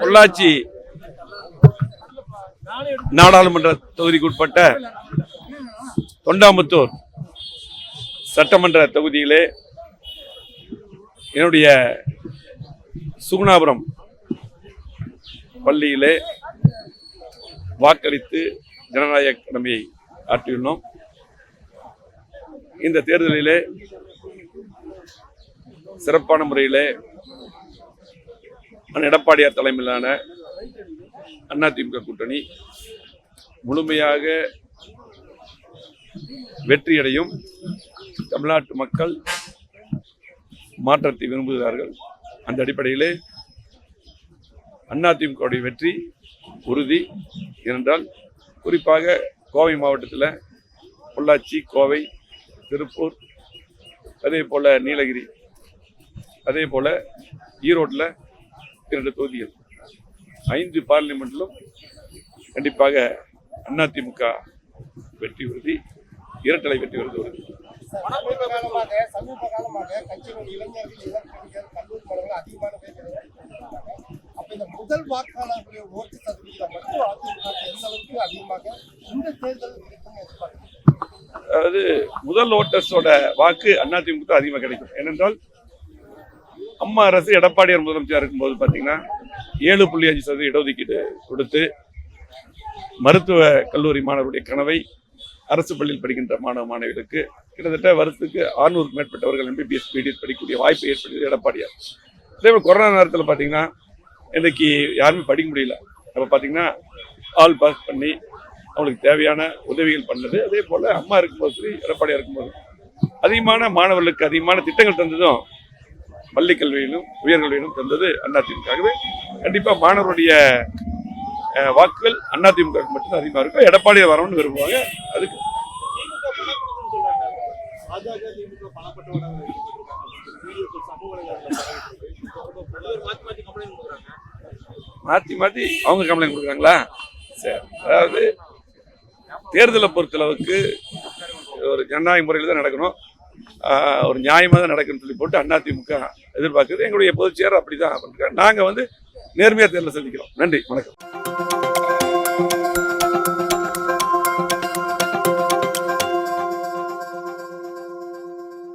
பொள்ளாச்சி நாடாளுமன்ற தொகுதிக்குட்பட்ட தொண்டாமுத்தூர் சட்டமன்ற தொகுதியிலே என்னுடைய சுகுணாபுரம் பள்ளியிலே வாக்களித்து ஜனநாயக கடமையை ஆற்றியுள்ளோம். இந்த தேர்தலிலே சிறப்பான முறையிலே எடப்பாடியார் தலைமையிலான அதிமுக கூட்டணி முழுமையாக வெற்றியடையும். தமிழ்நாட்டு மக்கள் மாற்றத்தை விரும்புகிறார்கள். அந்த அடிப்படையிலே அதிமுகவுடைய வெற்றி உறுதி என்றால் குறிப்பாக கோவை மாவட்டத்தில் பொள்ளாச்சி கோவை திருப்பூர் அதே போல் நீலகிரி அதே போல் ஈரோட்டில் இரண்டு தொகுதிகள். ஐந்து பார்லிமெண்ட்டிலும் கண்டிப்பாக அதிமுக வெற்றி உறுதி இரட்டலை வெற்றி உறுதி உறுதி. முதல் வாக்காளர்களுடைய ஓட்டு சதவீதம் மட்டும் அதிமுக எந்த அளவுக்கு அதிகமாக இந்த தேர்தல் அதாவது முதல் ஓட்டர்ஸோட வாக்கு அதிமுக அதிகமாக கிடைக்கும். ஏனென்றால் அம்மா அரசு எடப்பாடியார் முதலமைச்சர் இருக்கும்போது பார்த்தீங்கன்னா ஏழு புள்ளி அஞ்சு சதவீத இடஒதுக்கீடு கொடுத்து மருத்துவ கல்லூரி மாணவருடைய கனவை அரசு பள்ளியில் படிக்கின்ற மாணவ மாணவிகளுக்கு கிட்டத்தட்ட வருஷத்துக்கு ஆறுநூறுக்கு மேற்பட்டவர்கள் எம்பிபிஎஸ் பிடிஎஸ் படிக்கக்கூடிய வாய்ப்பு ஏற்படுத்தியது எடப்பாடியார். அதே மாதிரி கொரோனா நேரத்தில் பார்த்தீங்கன்னா இன்னைக்கு யாருமே படிக்க முடியல. அப்போ பார்த்தீங்கன்னா ஆல் பாஸ் பண்ணி அவங்களுக்கு தேவையான உதவிகள் பண்ணது. அதே போல் அம்மா இருக்கும்போது சரி எடப்பாடியார் இருக்கும்போது அதிகமான மாணவர்களுக்கு அதிகமான திட்டங்கள் தந்ததும் பள்ளி கல்வியிலும் உயர்கல்வியிலும் தந்தது அதிமுகவே கண்டிப்பாக மாணவருடைய வாக்குகள் அதிமுக மட்டும்தான் அதிகமாக இருக்கும் எடப்பாடி வரணும்னு விரும்புவாங்க. அதுக்கு மாற்றி மாற்றி அவங்க கம்ப்ளைண்ட் கொடுக்குறாங்களா? சரி அதாவது தேர்தலை பொறுத்தளவுக்கு ஒரு ஜனநாயக முறையில் தான் நடக்கணும். ஒரு நியாயமாக தான் நடக்குன்னு சொல்லி போட்டு அதிமுக எதிர்பார்க்குது. எங்களுடைய பொதுச்செயலர் அப்படி தான் நாங்கள் வந்து நேர்மையாக தேர்தலை சந்திக்கிறோம். நன்றி. வணக்கம்.